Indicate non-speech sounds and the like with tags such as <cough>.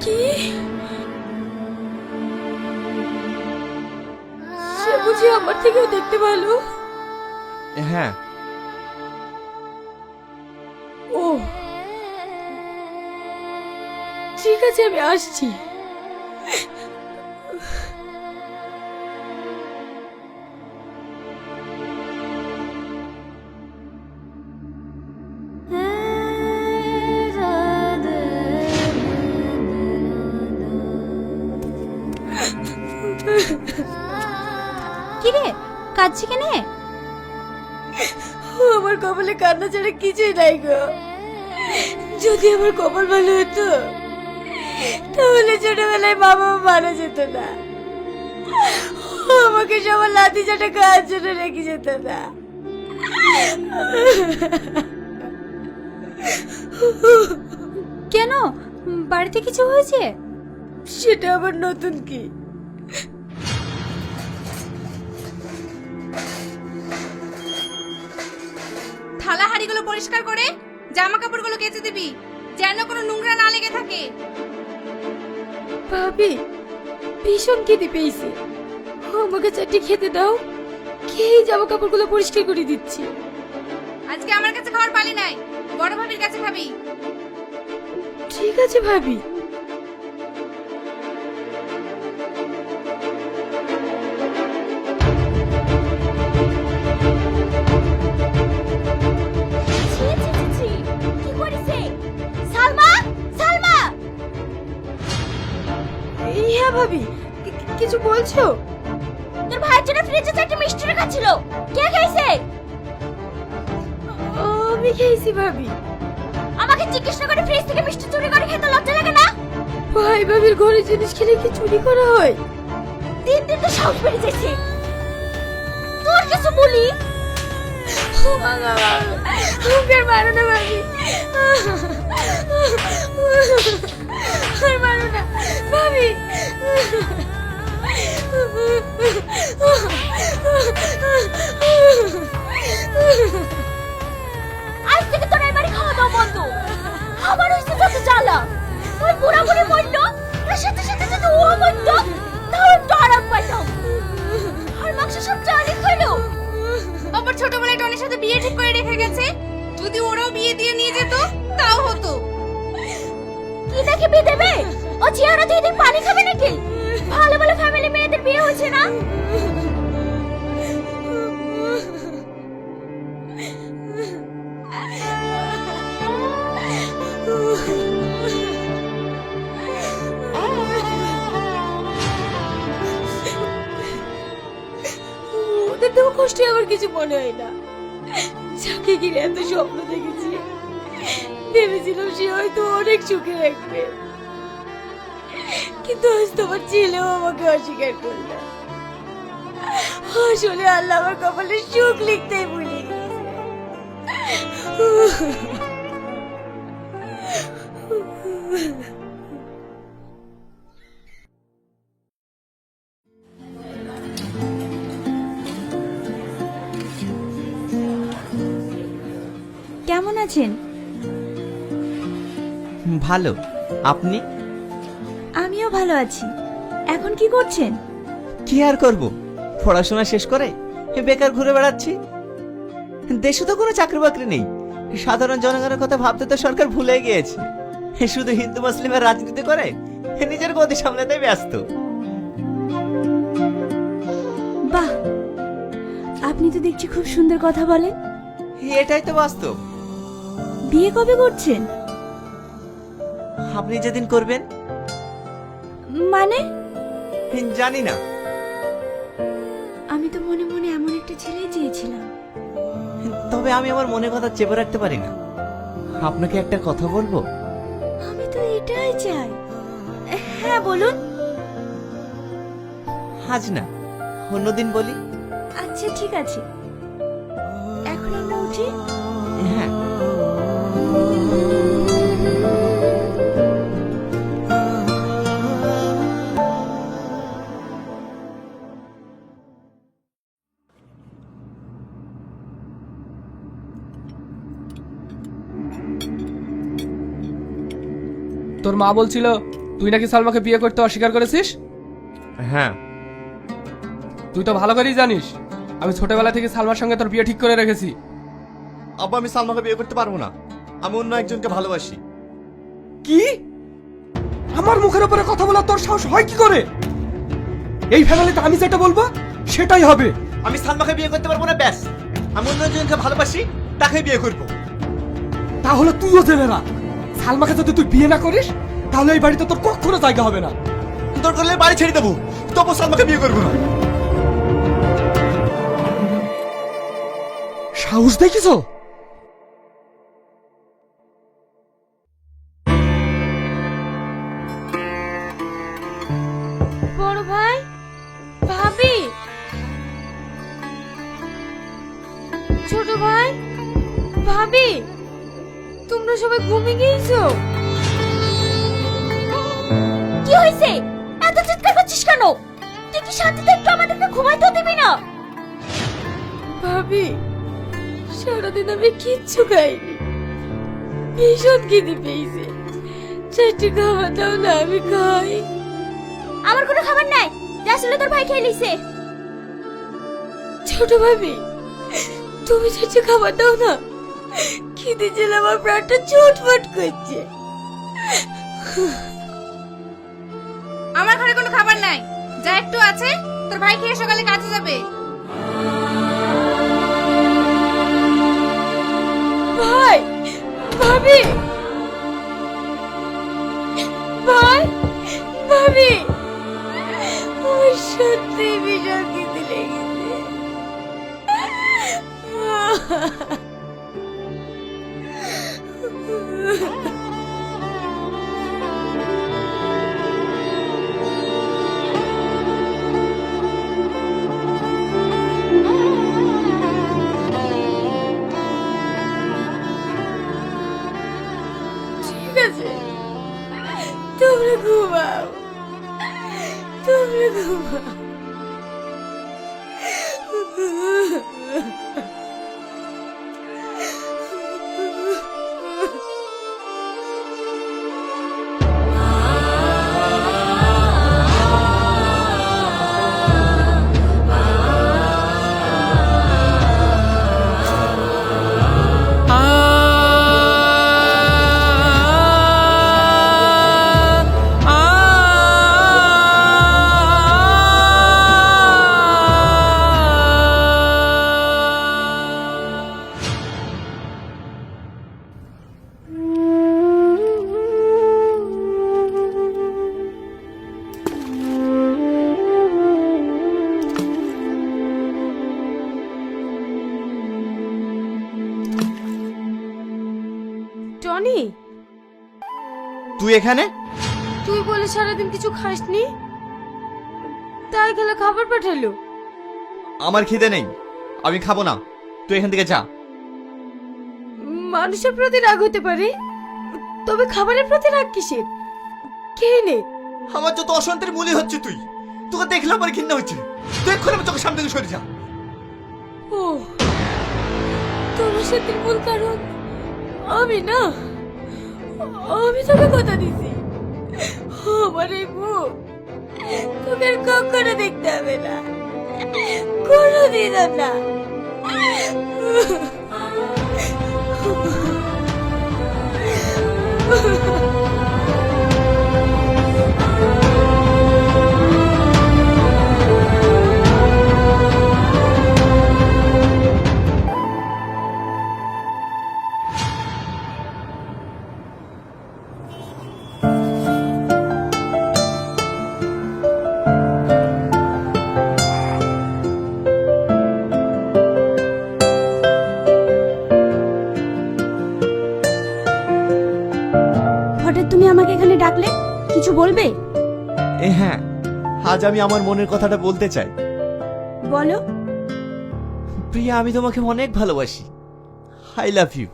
কি? সে বুঝি আমার থেকেও দেখতে ভালো। হ্যাঁ। ও। ঠিক আছে আমি আসছি। কাঁদছি কেনে? আমার কপালে কান্না ছাড়া কিছুই নাই গো। যদি আমার কপাল ভালো হতো তাহলে ছোটবেলায় বাবা মারা যেত না। আমাকে সবার লাঠি চাটা খাওয়ার জন্য রেখে যেত না। কেন? বাড়িতে কিছু হয়েছে? সেটা আবার নতুন কি? থালা হাঁড়িগুলো পরিষ্কার করে জামা কাপড়গুলো কেচে দিবি যেন কোনো নোংরা না লেগে থাকে। ভাবি ভীষণ খেতে পেয়েছে। আমাকে চারটি খেতে দাও খেয়ে জামা কাপড়গুলো পরিষ্কার করে দিচ্ছি। আজকে আমার কাছে খাওয়ার পালি নাই বড় ভাবির কাছে খাবি। ঠিক আছে ভাবি। বলছো? তোর ভাইয়ের জন্য ফ্রিজে চারটে মিষ্টি রাখা ছিল। কে খাইছে আমি খেয়েছি ভাবি। আমাকে জিজ্ঞেস না করে ফ্রিজ থেকে মিষ্টি চুরি করে খেতে লজ্জা লাগে না? ভাই ভাবির ঘরে জিনিস খেলে কি চুরি করা হয়? দিন দিন তো সাহস বেড়ে যাচ্ছে। তোর কিছু বলি? আমাকে আর মারো না ভাবি। আর মারো না। ভাবি আজ থেকে তোর এই বাড়ি খাওয়া দাওয়া বন্ধ। আমার হয়েছে যত জ্বালা। ওই বুড়া বুড়ি মরল তার সাথে সাথে যদি ও মরত তাহলে একটু আরাম পাইতাম আর মাংস সব জানি খাইলো আবার ছোটবেলায় টনের সাথে বিয়ে ঠিক করে রেখে গেছে? যদি ওরাও বিয়ে দিয়ে নিয়ে যেত তাও হতো। কি দেখে বিয়ে দেবে? ও চেহারা দিয়ে দিন পানি খাবে নাকি? ভালো ভালো ফ্যামিলি মেয়েদের বিয়ে হয়েছে না? ওদের তো কষ্টে আমার কিছু মনে হয় না। যাকে ঘিরে এত স্বপ্ন দেখেছি, ভেবেছিলাম সে হয়তো অনেক সুখে রাখবে কিন্তু আজ তোমার ছেলেও আমাকে অস্বীকার করল। আসলে আল্লাহ আমার কপালে সুখ লিখতেই ভুলে কেমন আছেন? ভালো। আপনি? ভালো আছি। এখন কি করছেন? কি আর করব? পড়াশোনা শেষ করে বেকার ঘুরে বেড়াচ্ছি। দেশে তো কোনো চাকরি বাকরি নেই। সাধারণ জনগণের কথা ভাবতে তো সরকার ভুলে গিয়েছে। শুধু হিন্দু মুসলিমের রাজনীতি করে নিজের গতি সামলাতে ব্যস্ত। বাহ! আপনি তো দেখছি খুব সুন্দর কথা বলেন। এটাই তো বাস্তব। বিয়ে কবে করছেন? আপনি যেদিন করবেন মানে? জানি না। আমি তো মনে মনে এমন একটা ছেলে চেয়েছিলাম। তবে আমি আমার মনে কথা চেপে রাখতে পারি না। আপনাকে একটা কথা বলব? আমি তো এটাই চাই। হ্যাঁ বলুন। আজ না অন্যদিন বলি। আচ্ছা ঠিক আছে। এখন আমরা উঠি। হ্যাঁ। তোর মা বলছিল তুই নাকি সালমাকে বিয়ে করতে অস্বীকার করেছিস? হ্যাঁ। তুই তো ভালো করেই জানিস আমি ছোটবেলা থেকে সালমার সঙ্গে তোর বিয়ে ঠিক করে রেখেছি। আব্বা আমি সালমাকে বিয়ে করতে পারব না। আমি অন্য একজনকে ভালোবাসি। কি? আমার মুখের উপরে কথা বলা তোর সাহস হয় কি করে? এই ফ্যামিলিতে আমি যেটা বলব সেটাই হবে। আমি সালমাকে বিয়ে করতে পারব না ব্যাস। আমি অন্য একজনকে ভালোবাসি তাকে বিয়ে করব। তাহলে তুইও জেনে রাখ। সালমাকে যদি তুই বিয়ে না করিস তাহলে এই বাড়িতে তোর কখনো জায়গা হবে না। তোর করলে বাড়ি ছেড়ে দেবো। তবু সালমাকে বিয়ে করব না। সাহস দেখিছো বড় ভাই ভাবি। ছোট ভাই ভাবি। তোমরা সবাই ঘুমিয়ে গিয়েছো? কি হয়েছে? এত চিৎকার করছিস কেন? তুই কি শান্তিতে একটু আমাদেরকে ঘুমাইতেও দিবি না? ভাবি সারাদিন আমি কিচ্ছু খাইনি। ভীষণ খিদে পেয়েছে। চারটি খাবার দাও না আমি খাই। আমার কোনো খাবার নাই। যা আসলে তোর ভাই খেয়ে লিছে ছোট ভাবি তুমি চারটি খাবার দাও না খিদে জেলে আমার প্রাণটা চটফট করছে। আমার ঘরে কোনো খাবার নাই। যা একটু আছে তোর ভাই খেয়ে সকালে কাজে যাবে। ভাই ভাবি। ভাই ভাবি। আমার সত্যি ভীষণ খিদে লেগেছে। 嗯 <laughs> 哼 তুই এখানে? তুই বলে সারাদিন কিছু খাসনি? তাই খেলে খাবার পাঠালো। আমার খিদে নেই। আমি খাব না। তুই এখান থেকে যা। মানুষের প্রতি রাগ হতে পারে। তবে খাবারের প্রতি রাগ কিসের? খেয়ে নে? আমার যত অশান্তির মূল্য হচ্ছে তুই। তোকে দেখলে আমার ঘৃণা হচ্ছে। তুই এক্ষুনি আমার চোখের সামনে থেকে সরে যা। ও তোমার সাথে মূল কারণ আমি না। আমি তোকে কথা দিছি। আমার এই মুখ। তোকে কখনো দেখতে হবে না। কোনোদিনও না। হঠাৎ <laughs> তুমি আমাকে এখানে ডাকলে? কিছু বলবে? এ হ্যাঁ আজ আমি আমার মনের কথাটা বলতে চাই। বলো। প্রিয়া আমি তোমাকে অনেক ভালোবাসি। I love you